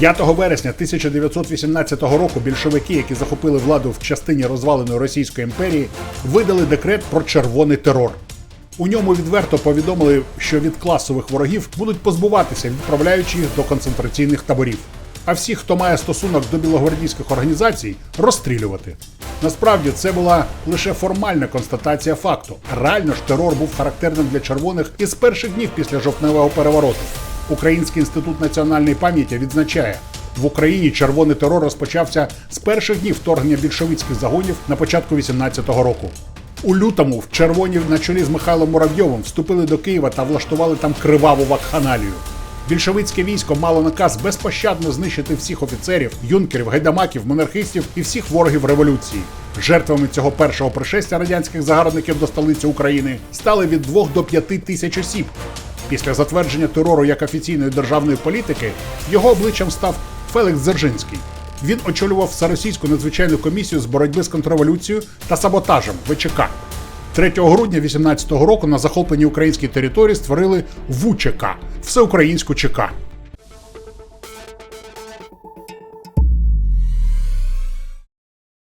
5 вересня 1918 року більшовики, які захопили владу в частині розваленої Російської імперії, видали декрет про червоний терор. У ньому відверто повідомили, що від класових ворогів будуть позбуватися, відправляючи їх до концентраційних таборів. А всіх, хто має стосунок до білогвардійських організацій, розстрілювати. Насправді це була лише формальна констатація факту. Реально ж терор був характерним для червоних із перших днів після жовтневого перевороту. Український інститут національної пам'яті відзначає, в Україні червоний терор розпочався з перших днів вторгнення більшовицьких загонів на початку 18-го року. У лютому в червоні на чолі з Михайлом Муравйовим вступили до Києва та влаштували там криваву вакханалію. Більшовицьке військо мало наказ безпощадно знищити всіх офіцерів, юнкерів, гайдамаків, монархистів і всіх ворогів революції. Жертвами цього першого пришестя радянських загарбників до столиці України стали від 2 до 5 тисяч осіб. Після затвердження терору як офіційної державної політики його обличчям став Фелікс Дзержинський. Він очолював всеросійську надзвичайну комісію з боротьби з контрреволюцією та саботажем ВЧК. 3 грудня 18-го року на захопленій українській території створили ВУЧК Всеукраїнську ЧК.